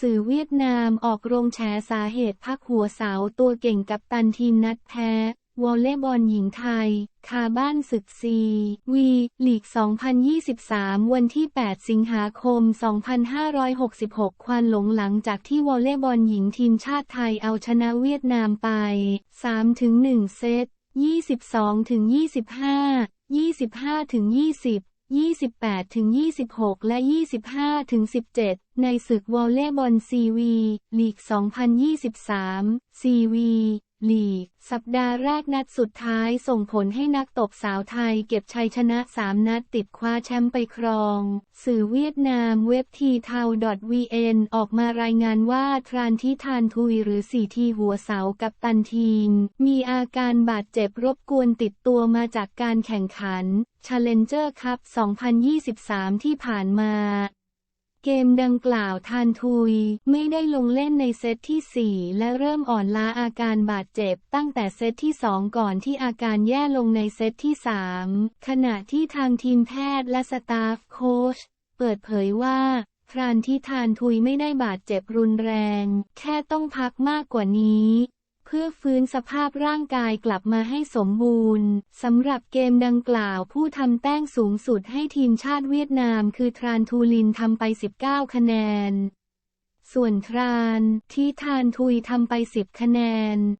สื่อเวียดนามออกโรงแฉสาเหตุพักหัวเสาตัวเก่งกับตันทีมนัดแพ้ วอลเลย์บอลหญิงไทย คาบ้านศึกซีวีลีก 2023 วันที่ 8 สิงหาคม 2566 ควันหลงหลังจากที่วอลเลย์บอลหญิงทีมชาติไทยเอาชนะเวียดนามไป 3-1 เซต 22-25 25-20 28ถึง26 และ 25ถึง17 ในศึกวอลเลย์บอลซีวี ลีก 2023 ซีวี ลีก สัปดาห์แรกนัดสุดท้ายส่งผลให้นักตบสาวไทยเก็บชัยชนะ 3 นัดติดคว้าแชมป์ไปครอง สื่อเวียดนามเว็บทีเทา .vn ออกมารายงานว่าทรานทิทานทุยหรือสีทีหัวเสากับตันทีม มีอาการบาดเจ็บรบกวนติดตัวมาจากการแข่งขัน Challenger Cup 2023 ที่ผ่านมา เกมดังกล่าวทานทุย ไม่ได้ลงเล่นในเซตที่ 4 และเริ่มอ่อนล้าอาการบาดเจ็บตั้งแต่เซตที่ 2 ก่อนที่อาการแย่ลงในเซตที่ 3 ขณะที่ทางทีมแพทย์และสตาฟโค้ชเปิดเผยว่าพรานที่ทานทุยไม่ได้บาดเจ็บรุนแรง แค่ต้องพักมากกว่านี้ พื่อฟื้นสภาพร่างกายกลับมาให้สมบูรณ์สำหรับเกมดังกล่าวผู้ทำแต้งสูงสุดให้ทีมชาติเวียดนามคือทรานทูลินทำไป 19 คะแนน ส่วนทรานที่ทานทุยทำไป 10 คะแนน